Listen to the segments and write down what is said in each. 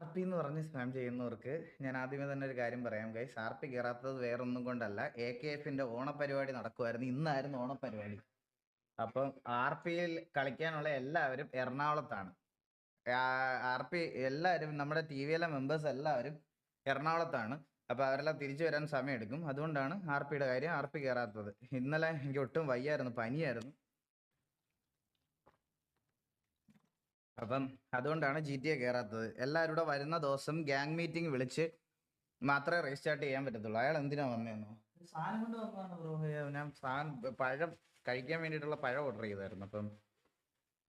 R P എന്ന് പറഞ്ഞ് spam ചെയ്യുന്നവർക്ക് ഞാൻ ആദ്യമേ തന്നെ ഒരു കാര്യം പറയാം ഗൈസ് ആർ പി കയറാത്തത് വേറൊന്നും കൊണ്ടല്ല. എ കെ എഫിന്റെ ഓണപരിപാടി നടക്കുമായിരുന്നു ഇന്നായിരുന്നു ഓണപരിപാടി. അപ്പം ആർ പിയിൽ കളിക്കാനുള്ള എല്ലാവരും എറണാകുളത്താണ്. ആർ പി എല്ലാവരും നമ്മുടെ ടി വിയിലെ മെമ്പേഴ്സ് എല്ലാവരും എറണാകുളത്താണ്. അപ്പോൾ അവരെല്ലാം തിരിച്ചു വരാൻ സമയം എടുക്കും അതുകൊണ്ടാണ് ആർ പിയുടെ കാര്യം ആർ പി കയറാത്തത് ഇന്നലെ എനിക്ക് ഒട്ടും വയ്യായിരുന്നു പനിയായിരുന്നു. അപ്പം അതുകൊണ്ടാണ് ജി ടി എ കയറാത്തത് എല്ലാവരുടെ വരുന്ന ദിവസം ഗ്യാങ് മീറ്റിംഗ് വിളിച്ച് മാത്രമേ റീസ്റ്റാർട്ട് ചെയ്യാൻ പറ്റത്തുള്ളൂ. അയാൾ എന്തിനാ വന്നേന്നോ? സാധനം കൊണ്ട് വന്നതാണ് ബ്രോ ഞാൻ സാധനം പഴം കഴിക്കാൻ വേണ്ടിയിട്ടുള്ള പഴം ഓർഡർ ചെയ്തായിരുന്നു. അപ്പം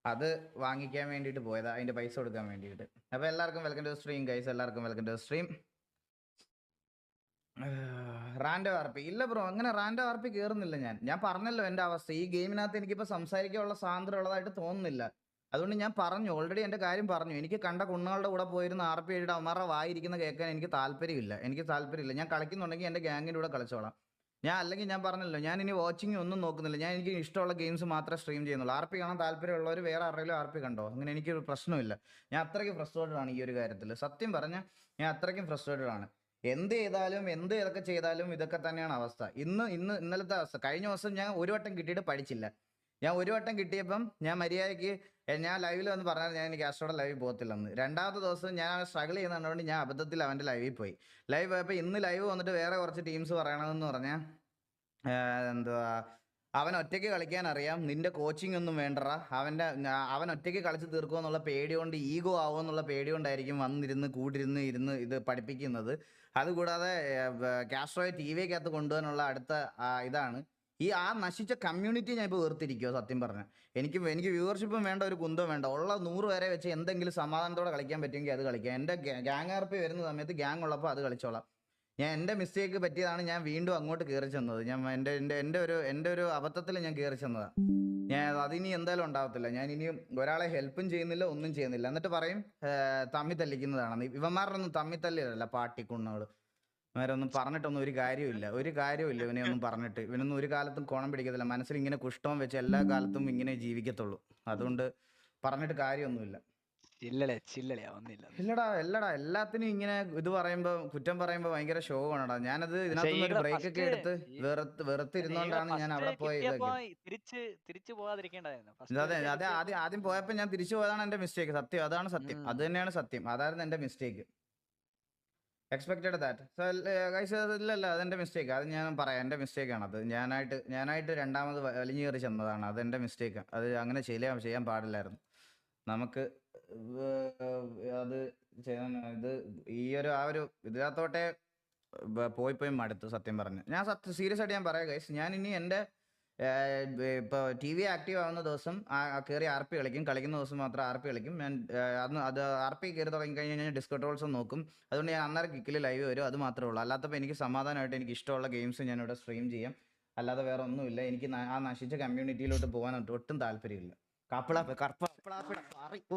അത് വാങ്ങിക്കാൻ വേണ്ടിയിട്ട് പോയതാ. അതിന്റെ പൈസ കൊടുക്കാൻ വേണ്ടിയിട്ട്. അപ്പോൾ എല്ലാവർക്കും വെൽക്കം ടു സ്ട്രീം ഗൈസ് എല്ലാവർക്കും welcome to stream Rando R P ഇല്ല ബ്രോ അങ്ങനെ റാൻഡോ ആർ പി കയറുന്നില്ല ഞാൻ. ഞാൻ പറഞ്ഞല്ലോ എന്റെ അവസ്ഥ. ഈ ഗെയിമിനകത്ത് എനിക്കിപ്പോൾ സംസാരിക്കാനുള്ള സ്വാതന്ത്ര്യം ഉള്ളതായിട്ട് തോന്നുന്നില്ല. അതുകൊണ്ട് ഞാൻ പറഞ്ഞു ഓൾറെഡി എന്റെ കാര്യം പറഞ്ഞു. എനിക്ക് കണ്ട കുണ്ണുങ്ങളുടെ കൂടെ പോയിരുന്ന ആർ പി ഐയുടെ അവന്മാരുടെ വായിരിക്കുന്ന കേൾക്കാൻ എനിക്ക് താല്പര്യമില്ല. എനിക്ക് താല്പര്യമില്ല. ഞാൻ കളിക്കുന്നുണ്ടെങ്കിൽ എന്റെ ഗ്യാങ്ങിന്റെ കൂടെ കളിച്ചോളാം. ഞാൻ അല്ലെങ്കിൽ ഞാൻ പറഞ്ഞല്ലോ ഞാൻ ഇനി വാച്ചിങ് ഒന്നും നോക്കുന്നില്ല. ഞാൻ എനിക്ക് ഇഷ്ടമുള്ള ഗെയിംസ് മാത്രമേ സ്ട്രീം ചെയ്യുന്നുള്ളൂ. ആർ പി കാണാൻ താല്പര്യമുള്ളവർ വേറെ ആരെങ്കിലും ആർ പി കണ്ടോ? അങ്ങനെ എനിക്കൊരു പ്രശ്നമില്ല. ഞാൻ അത്രയ്ക്ക് ഫ്രസ്ട്രേറ്റഡ് ആണ് ഈ ഒരു കാര്യത്തിൽ. സത്യം പറഞ്ഞാൽ ഞാൻ അത്രയ്ക്കും ഫ്രസ്ട്രേറ്റഡ് ആണ്. എന്ത് ചെയ്താലും എന്ത് ഇതൊക്കെ ചെയ്താലും ഇതൊക്കെ തന്നെയാണ് അവസ്ഥ. ഇന്ന് ഇന്ന് ഇന്നലത്തെ അവസ്ഥ. കഴിഞ്ഞ ദിവസം ഞാൻ ഒരു വട്ടം കിട്ടിയിട്ട് പഠിച്ചില്ല. ഞാൻ ഒരു വട്ടം കിട്ടിയപ്പം ഞാൻ മര്യാദയ്ക്ക് ഞാൻ ലൈവിൽ വന്ന് പറഞ്ഞാൽ ഞാൻ എനിക്ക് ആസ്ട്രോയുടെ ലൈവിൽ പോകത്തില്ലെന്ന്. രണ്ടാമത്തെ ദിവസം ഞാൻ സ്ട്രഗിൾ ചെയ്യുന്നതുകൊണ്ട് ഞാൻ അബദ്ധത്തിൽ അവന്റെ ലൈവിൽ പോയി. ലൈവ് പോയപ്പോൾ ഇന്ന് ലൈവ് വന്നിട്ട് വേറെ കുറച്ച് ടീംസ് പറയണമെന്ന് പറഞ്ഞാൽ എന്തുവാ അവൻ ഒറ്റയ്ക്ക് കളിക്കാൻ അറിയാം നിന്റെ കോച്ചിങ് ഒന്നും വേണ്ടറ അവന്റെ അവൻ ഒറ്റയ്ക്ക് കളിച്ച് തീർക്കുക എന്നുള്ള പേടി കൊണ്ട് ഈഗോ ആവുമെന്നുള്ള പേടി കൊണ്ടായിരിക്കും വന്നിരുന്ന് കൂട്ടിരുന്ന് ഇരുന്ന് ഇത് പഠിപ്പിക്കുന്നത്. അതുകൂടാതെ കാസ്ട്രോയെ ടി വിക്കകത്ത് കൊണ്ടുപോകാനുള്ള അടുത്ത ഇതാണ്. ഈ ആ നശിച്ച കമ്മ്യൂണിറ്റി ഞാൻ ഇപ്പോൾ വേർതിരിക്കുമോ സത്യം പറഞ്ഞാൽ എനിക്ക് എനിക്ക് വ്യൂവർഷിപ്പും വേണ്ട ഒരു കുന്തവും വേണ്ട. ഉള്ള നൂറ് പേരെ വെച്ച് എന്തെങ്കിലും സമാധാനത്തോടെ കളിക്കാൻ പറ്റുമെങ്കിൽ അത് കളിക്കാം. എന്റെ ഗ്യാങ് ആർപ്പി വരുന്ന സമയത്ത് ഗ്യാങ് ഉള്ളപ്പോൾ അത് കളിച്ചോളാം. ഞാൻ എന്റെ മിസ്റ്റേക്ക് പറ്റിയതാണ് ഞാൻ വീണ്ടും അങ്ങോട്ട് കയറി ചെന്നത്. ഞാൻ എന്റെ എന്റെ എന്റെ ഒരു എന്റെ ഒരു അബദ്ധത്തിൽ ഞാൻ കയറി ചെന്നതാണ് ഞാൻ അതിനി എന്തായാലും ഉണ്ടാവത്തില്ല. ഞാൻ ഇനിയും ഒരാളെ ഹെൽപ്പും ചെയ്യുന്നില്ല ഒന്നും ചെയ്യുന്നില്ല. എന്നിട്ട് പറയും "ഏർ, തമ്മി തല്ലിക്കുന്നതാണെന്ന്. ഇവന്മാരുടെ ഒന്നും തമ്മി തല്ലിയതല്ല പാട്ടിക്കുണ്ണകൾ ഇവരൊന്നും പറഞ്ഞിട്ടൊന്നും ഒരു കാര്യമില്ല ഒരു കാര്യമില്ല ഇവനെ ഒന്നും പറഞ്ഞിട്ട്. ഇവനൊന്നും ഒരു കാലത്തും കോണം പിടിക്കത്തില്ല. മനസ്സിൽ ഇങ്ങനെ കുഷ്ടവും വെച്ച് എല്ലാ കാലത്തും ഇങ്ങനെ ജീവിക്കത്തുള്ളൂ. അതുകൊണ്ട് പറഞ്ഞിട്ട് കാര്യമൊന്നുമില്ല. ഒന്നില്ല ഇല്ലടാ എല്ലടാ എല്ലാത്തിനും ഇങ്ങനെ ഇത് പറയുമ്പോ കുറ്റം പറയുമ്പോ ഭയങ്കര ഷോ ആണടാ ഞാനത് ഇതിനകത്ത് ഒരു ബ്രേക്ക് ഒക്കെ എടുത്ത് വെറുത്ത് വെറുത്തിരുന്നോണ്ടാണ് ഞാൻ അവിടെ പോയി കിട്ടിയപ്പോ തിരിച്ചു പോകാതിരിക്കേണ്ടായിരുന്നു First അതെ അതെ ആദ്യം ആദ്യം പോയപ്പോ ഞാൻ തിരിച്ചു പോയതാണ് എന്റെ മിസ്റ്റേക്ക് സത്യം അതാണ് സത്യം. അത് തന്നെയാണ് സത്യം. അതായിരുന്നു എന്റെ mistake expected that so guys ഇല്ലല്ല. അതെന്റെ മിസ്റ്റേക്ക് അത് ഞാൻ പറയാം. എന്റെ മിസ്റ്റേക്ക് ആണ് അത്. ഞാനായിട്ട് ഞാനായിട്ട് രണ്ടാമത് വലിഞ്ഞു കയറി ചെന്നതാണ്. അതെന്റെ മിസ്റ്റേക്ക് അത് അങ്ങനെ ചെയ്യാൻ ചെയ്യാൻ പാടില്ലായിരുന്നു. നമുക്ക് അത് ചെയ്യാൻ ഇത് ഈ ഒരു ആ ഒരു ഇതിനകത്തോട്ടെ പോയി പോയി മടുത്തു സത്യം പറഞ്ഞു. ഞാൻ സത്യം സീരിയസ് ആയിട്ട് ഞാൻ പറയാം ഗൈസ് ഞാൻ ഇനി എന്റെ ഇപ്പോൾ ടി വി ആക്റ്റീവ് ആവുന്ന ദിവസം കയറി ആർ പി കളിക്കും. കളിക്കുന്ന ദിവസം മാത്രം ആർ പി കളിക്കും. ഞാൻ അന്ന് അത് ആർ പി കയറി തുടങ്ങി കഴിഞ്ഞാൽ ഞാൻ ഡിസ്കോ ട്രോൾസും നോക്കും. അതുകൊണ്ട് ഞാൻ അന്നേരം കിക്കിൽ ലൈവ് വരും. അത് മാത്രമേ ഉള്ളൂ. അല്ലാത്തപ്പോൾ എനിക്ക് സമാധാനമായിട്ട് എനിക്ക് ഇഷ്ടമുള്ള ഗെയിംസ് ഞാൻ ഇവിടെ സ്ട്രീം ചെയ്യാം. അല്ലാതെ വേറെ ഒന്നുമില്ല. എനിക്ക് ആ നശിച്ച കമ്മ്യൂണിറ്റിയിലോട്ട് പോകാൻ ഒട്ടും താല്പര്യമില്ല.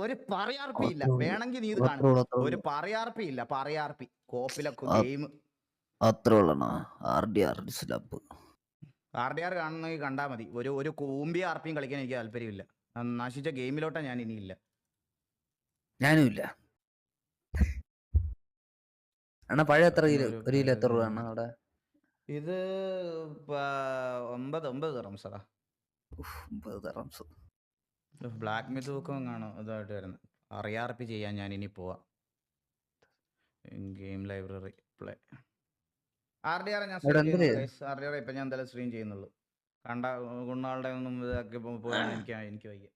ഒരു പറയാർപ്പിയില്ല വേണമെങ്കിൽ നീ ഇത് കാണും. ഒരു പറയാർപ്പിയില്ല പറയാർപ്പി കോപ്പിലൊക്കെ. ഗെയിം. അത്ര ഉള്ളണ ആർ ഡി ആർ ഡി സ്ലബ്. ആർ ഡി ആർ കാണുന്നെങ്കിൽ കണ്ടാൽ മതി. ഒരു ഒരു കൂമ്പി ആർപ്പിയും കളിക്കാൻ എനിക്ക് താല്പര്യമില്ല. നശിച്ച ഗെയിമിലോട്ടാ ഞാൻ ഇനിയില്ല. ഞാനും ഇല്ല അണ്ണാ പഴയ എത്ര കിലോ ഒരു കിലോ എത്ര രൂപ അവിടെ? ഇത് ഒമ്പത് ഒമ്പത് തറം സാറാ ഒമ്പത് തറംസ് ബ്ലാക്ക് മിത്ത് ബുക്കും കാണും ഇതായിട്ട് വരുന്നത്. അറിയാർപ്പി ചെയ്യാൻ ഞാൻ ഇനി പോവാം. Game library play. R D R ഞാൻ ആർ ഡി ആർ ഇപ്പൊ ഞാൻ എന്തായാലും സ്ട്രീം ചെയ്യുന്നുള്ളൂ. കണ്ട കുണ്ണാളുടെ ഒന്നും ഇതാക്കി പോകാൻ എനിക്ക് എനിക്ക് വയ്യ.